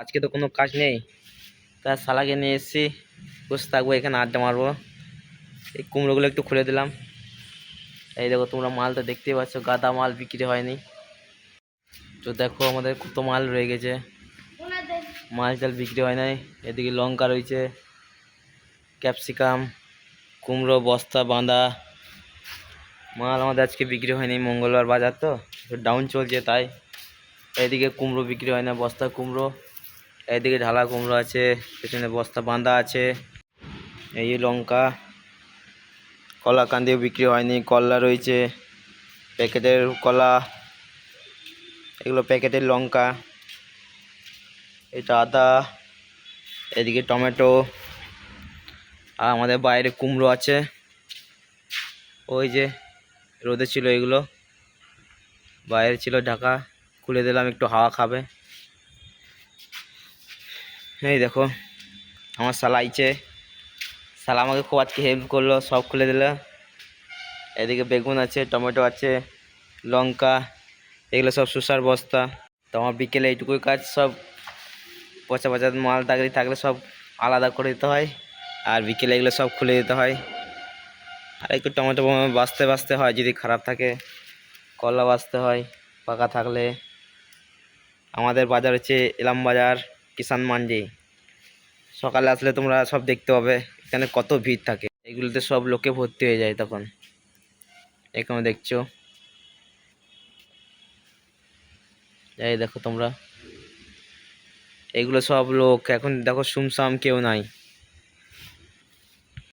আজকে তো কোনো কাজ নেই। তা শালাকে নিয়ে এসেছি, বসে থাকব, এখানে আড্ডা মারবো। এই কুমড়োগুলো একটু খুলে দিলাম। এই দেখো, তোমরা মাল তো দেখতেই পাচ্ছ, গাদা মাল বিক্রি হয়নি। তো দেখো, আমাদের কত মাল রয়ে গেছে। মাল চাল বিক্রি হয় নাই। এদিকে লঙ্কা রয়েছে, ক্যাপসিকাম, কুমড়ো, বস্তা, বাঁধা। মাল আমাদের আজকে বিক্রি হয়নি, মঙ্গলবার বাজার তো ডাউন চলছে তাই। এদিকে কুমড়ো বিক্রি হয় না, বস্তা কুমড়ো। এদিকে ঢালা কুমড়ো আছে, পেছনে বস্তা বাঁধা আছে, এই লঙ্কা। কলা কান্দিও বিক্রি হয়নি, কলা রয়েছে, প্যাকেটের কলা, এগুলো প্যাকেটের লঙ্কা, এটা আদা, এদিকে টমেটো, আর আমাদের বাইরে কুমড়ো আছে। ওই যে রোদে ছিল এগুলো, বাইরে ছিল ঢাকা, খুলে দিলাম, একটু হাওয়া খাবে। এই দেখো, আমার শালা আইছে। শালা আমাকে খুব আজকে হেল্প করল, সব খুলে দিল। এদিকে বেগুন আছে, টমেটো আছে, লঙ্কা, এগুলো সব সুসার বস্তা। তো আমার বিকেলে এইটুকুই কাজ, সব পচা পচা মাল তাগড়ি থাকলে সব আলাদা করে দিতে হয়, আর বিকেলে এগুলো সব খুলে দিতে হয়। আর একটু টমেটো বাঁচতে বাঁচতে হয়, যদি খারাপ থাকে, কলা বাঁচতে হয়, পাকা থাকলে। আমাদের বাজার হচ্ছে এলাম বাজার। কিষান মান্ডি। সকালে আসলে তোমরা সব দেখতে পাবে, এখানে কত ভিড় থাকে। এগুলোতে সব লোকে ভর্তি হয়ে যায় তখন। এখানে দেখছ। এই দেখো তোমরা। এগুলো সব লোক। এখন দেখো সুমসাম কেউ নাই।